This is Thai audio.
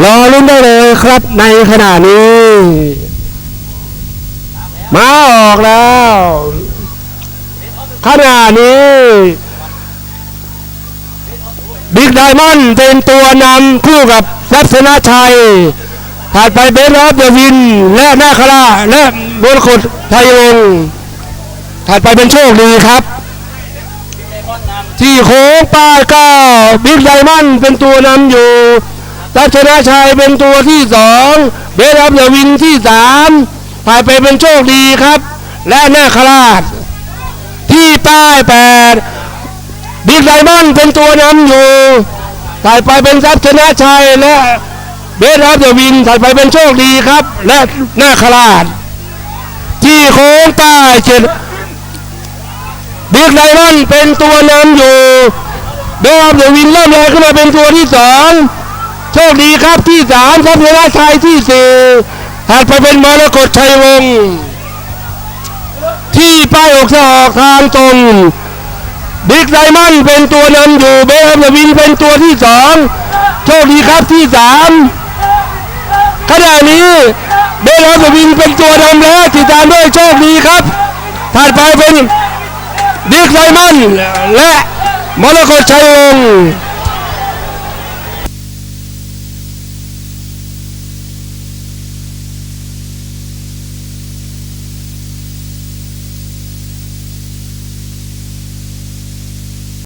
รอลุ้นได้เลยครับในขณะนี้ มาออกแล้วขณะนี้บิ๊กไดมอนด์เป็นตัวนำคู่กับทัศนชัยถัดไปเบสออฟเดวิน และนาคราและบนขดไทยวงศ์ถัดไปเป็นโชคดีครับ ที่โค้งป้ายเก้าบิ๊กไดมอนด์เป็นตัวนำอยู่ ทัศนชัยเป็นตัวที่สองเบสออฟเดวินที่สามผ่านไปเป็นโชคดีครับ และหน้าคราชที่ป้ายแปดบิ๊กไดมอนเป็นตัวนำอยู่ถ่ายไปเป็นรัพย์ชนะชัยและเบสออฟเดวินถ่ายไปเป็นโชคดีครับ และหน้าคราชที่โค้งป้ายเจ็ดบิ๊กไดมอนเป็นตัวนำอยู่เบสออฟเดวินเริ่มแรงขึ้นมาเป็นตัวที่สอง โชคดีครับที่สามทรัพย์ชนะชัยที่สี่ถัดไปเป็นมรกตชัยวงศ์ที่ป้ายออกจะอกทางตรงบิ๊กไดมอนเป็นตัวนำอยู่เบฟเดวินเป็นตัวที่สองโชคดีครับที่สามขณะนี้เบฟเดวินเป็นตัวนำแล้วติดตามด้วยโชคดีครับถัดไปเป็นบิ๊กไดมอนและมรกตชัยวงศ์